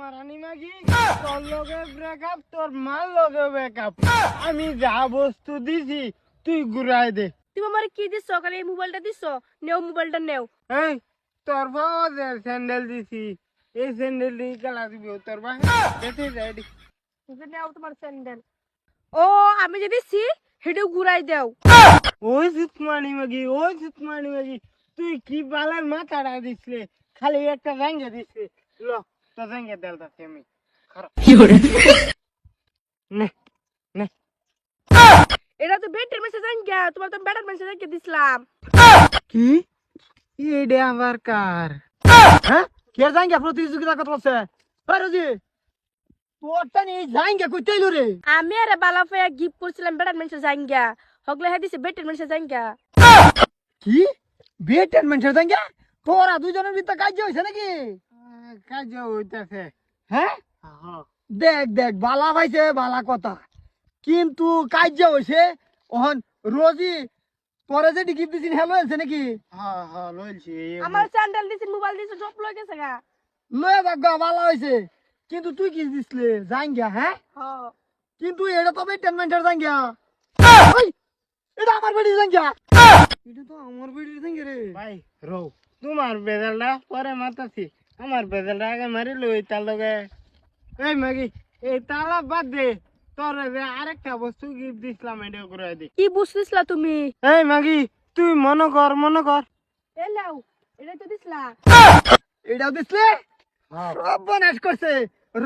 মারানি মাগি তোর লগে ব্রেকআপ তোর মার লগে ব্রেকআপ আমি যা বস্তু দিছি তুই ঘুরাই দে। তুমি আমার কি দিছ? কালে এই মোবাইলটা দিছ? নেও মোবাইলটা নেও। এই তোর বাবা যে স্যান্ডেল দিছি এই স্যান্ডেল দিয়ে খেলা দিবি তোর ভাই দেখে যাই দি। তুমি নেও তোমার স্যান্ডেল ও আমি যে দিছি হেডেও ঘুরাই দাও। ওই সুতমানি মাগি ওই সুতমানি মাগি তুই কি বালের মাথাটা দিছিলে? খালি একটা জাঙ্গে দিছিলে ল। তো জাঙ্গে দেলতাছি আমি খারাপ নে নে এটা তো বেটের মেসেজ আনগা তোমার তো বেটার মেসেজ আনকে দিছিলাম কি এটা আবার কার হ্যাঁ কে যাইঙ্গে প্রতিযোগিতা কথা বলছে আরে জি তোরটা নিয়ে যাইঙ্গে কই তাইলো রে আমি আরে বালা ফয়া গিফট করছিলাম বেটার মেসেজ আনগা হগলে হ্যাঁ দিছে বেটের মেসেজ আনগা কি বিয়েটেন মানুষের যাইঙ্গে তোরা দুজনের ভিতরে কাজ হইছে নাকি কাজ হইতাছে। হ্যাঁ দেখ দেখ বালা পাইছে বালা কথা। কিন্তু কাজ হইছে ওহন রোজি তোরে যে গিফট নাকি? হ্যাঁ হ্যাঁ লইছি আমার স্যান্ডেল দিছি মোবাইল দিছি সব লয়ে গেছে গা। লয়ে দেখ গা বালা হইছে। কিন্তু তুই কি দিসলে যাইঙ্গা হ্যাঁ হ্যাঁ কিন্তু এটা তো যাইঙ্গা ওই, এটা আমার বাড়ি যাইঙ্গা এটা তো আমার বাড়ির যাইঙ্গা রে। ভাই রো তোমার বেজালটা পরে মাতাছি আমার বেজালটা আগে মারি লই তার লগে। এই মাগি এই তালা বাদ দে। তোর যে আরেকটা বস্তু গিফট দিছিলাম এটা করে দে। কি বুঝছিসলা তুমি? এই মাগি তুই মনে কর মনে কর। এ লাও এটা তো দিছলা। এটাও দিসলে সব বনাস করছে।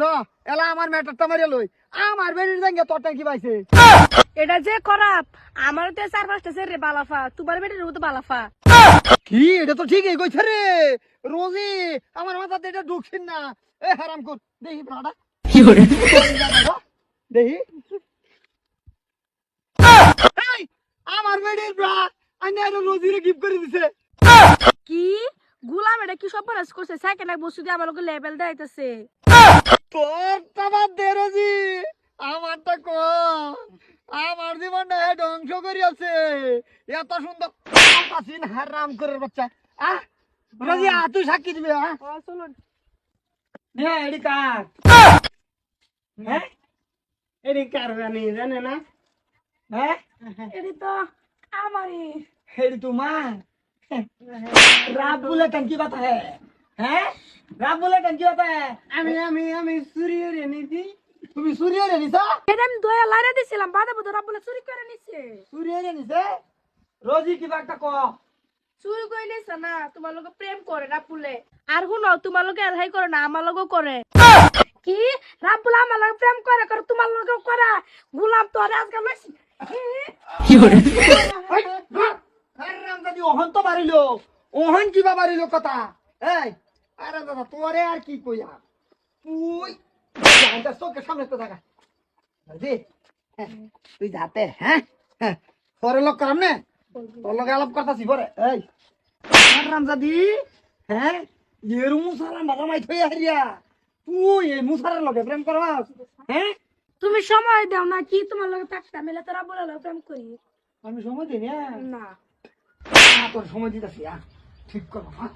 র এলা আমার ম্যাটারটা মারিয়া লই। আমার বাড়ির যাইঙ্গা তোরটা কি পাইছে এটা যে খারাপ আমার তো চার পাঁচটা সেরে বালাফা তোমার বেটের মতো বালাফা। কি? এটা তো ঠিকই কইছে রে। রোজি আমার মাথাতে এটা ঢুকছিস না। এ হারাম কর দেখি ব্রাডা দেখি। এই, আমার বেডির ব্রা আইনে আর রোজিরে গিফট করে দিছে। কি? গুলাম এটা কি সব বরাস করছে? সাইকেল এক বস্তু দিয়ে আমার লোক লেভেল দেখাইতেছে তোর তাবার দে রোজি আমারটা ক আমার জীবনটা ধ্বংস করিয়াছে। এত সুন্দর। হারাম করে বাচ্চা। আহ! রাজিয়া হ্যাঁ। তুই সাক্ষী দিবি হ্যাঁ? চলুন হ্যাঁ? এডি কার জানি জানে না? হ্যাঁ? এডি তো আমারই। এডি তোমার? হ্যাঁ। রাত বলে টঙ্কি কথা হ্যাঁ হ্যাঁ? রাত বলে কথা আমি আমি আমি চুরি রে নিছি। তুমি চুরি রে নিছ? এদম দয়া লারে দিছিলাম বাদে বদরা বলে চুরি করে নিছে। চুরি রে নিছে? রোজি কি একটা কও চুরি করে নিছে না তোমার লোক প্রেম করে রাবুলে আর শুনো তোমার লোক এলহাই করে না আমার লোকও করে কি রাবুল আমার লোক প্রেম করে করে তোমার লোকও করে গুলাম তো আজকাল লইছি রাম দাদি ওহন তো বাড়িলো ওহন কি বাড়িলো কথা। এই আরে দাদা তোরে আর কি কইয়া তুই জানতে চোখের সামনে তো থাকা। তুই যাতে হ্যাঁ হ্যাঁ তোরে লোক করাম নে? তোর লগে আলাপ করতাছি পরে। এই আর রামজাদি হ্যাঁ এর মুসারা মারামাই থই হারিয়া। তুই এই মুসারার লগে প্রেম করবাস হ্যাঁ? তুমি সময় দাও না কি তোমার লোক মিলে মেলে বলে রাবুল প্রেম করি। আমি সময় দিই না? না। তোর সময় দিতে ঠিক করব হ্যাঁ?